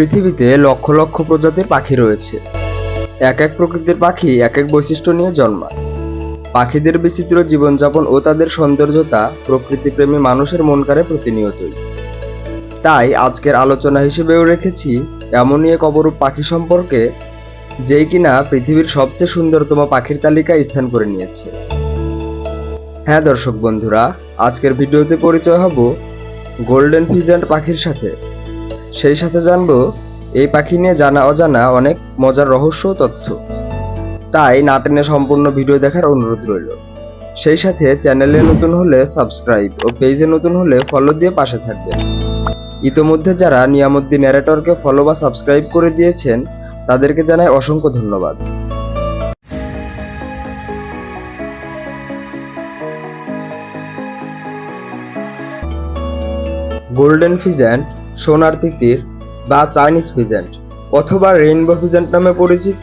পৃথিবীতে লক্ষ লক্ষ প্রজাতির পাখি রয়েছে। এক এক প্রকৃতির পাখি এক এক বৈশিষ্ট্য নিয়ে জন্মায়। পাখিদের বিচিত্র জীবনযাপন ও তাদের সৌন্দর্যতা প্রকৃতিপ্রেমী মানুষের মন কাড়ে প্রতিনিয়তই। তাই আজকের আলোচনা হিসেবেও রেখেছি, এমনই এক অপরূপ পাখি সম্পর্কে, যেই কিনা পৃথিবীর সবচেয়ে সুন্দরতম পাখির তালিকায় স্থান করে নিয়েছে। হ্যাঁ দর্শক বন্ধুরা, আজকের ভিডিওতে পরিচয় হব গোল্ডেন ফিজেন্ট পাখির সাথে। সেই সাথে জানব, এই পাখি নিয়ে জানা অজানা অনেক মজার রহস্য তথ্য। তাই নাটেনে সম্পূর্ণ ভিডিও দেখার অনুরোধ রইল। সেই সাথে চ্যানেলে নতুন হলে সাবস্ক্রাইব ও পেজে নতুন হলে ফলো দিয়ে পাশে থাকবেন। ইতোমধ্যে যারা নিয়ামুদ্দিন ন্যারেটরকে ফলো বা সাবস্ক্রাইব করে দিয়েছেন, তাদেরকে জানাই অসংখ্য ধন্যবাদ। গোল্ডেন ফিজেন্ট সোনার তিতির বা চাইনিজ ফিজেন্ট অথবা রেইনবো ফিজেন্ট নামে পরিচিত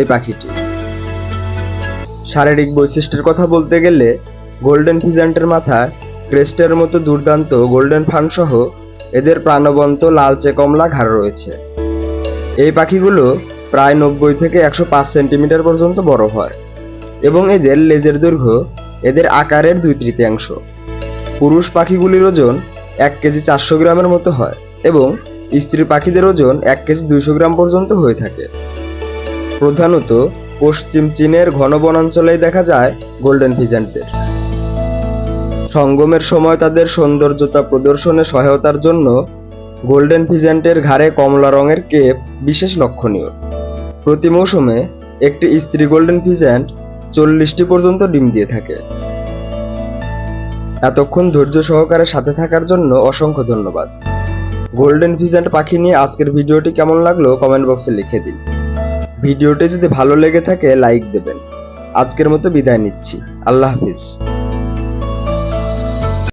এই পাখিটি। শারীরিক বৈশিষ্ট্যের কথা বলতে গেলে গোল্ডেন ফিজেন্টের মাথায় ক্রেস্টের মতো দুর্দান্ত গোল্ডেন ফান সহ এদের প্রাণবন্ত লালচে কমলা ঘাড় রয়েছে। এই পাখিগুলো প্রায় নব্বই থেকে একশো পাঁচ সেন্টিমিটার পর্যন্ত বড় হয় এবং এদের লেজের দৈর্ঘ্য এদের আকারের দুই তৃতীয়াংশ পুরুষ পাখিগুলির ওজন এক কেজি চারশো গ্রামের মতো হয়। এবং স্ত্রী পাখিদের ওজন এক কেজি দুইশো গ্রাম পর্যন্ত হয়ে থাকে। প্রধানত পশ্চিম চীনের ঘন বনাঞ্চলেই দেখা যায় গোল্ডেন ফিজেন্টদের। সঙ্গমের সময় তাদের সৌন্দর্যতা প্রদর্শনে সহায়তার জন্য গোল্ডেন ফিজেন্টের ঘাড়ে কমলা রঙের কেপ বিশেষ লক্ষণীয়। প্রতি মৌসুমে একটি স্ত্রী গোল্ডেন ফিজেন্ট চল্লিশটি পর্যন্ত ডিম দিয়ে থাকে। এতক্ষণ ধৈর্য সহকারে সাথে থাকার জন্য অসংখ্য ধন্যবাদ। গোল্ডেন ভিজেন্ট পাখি নিয়ে আজকের ভিডিওটি কেমন লাগল কমেন্ট বক্সে লিখে দিন। ভিডিওটি যদি ভালো লেগে থাকে লাইক দেবেন। আজকের মতো বিদায় নিচ্ছি। আল্লাহ হাফিজ।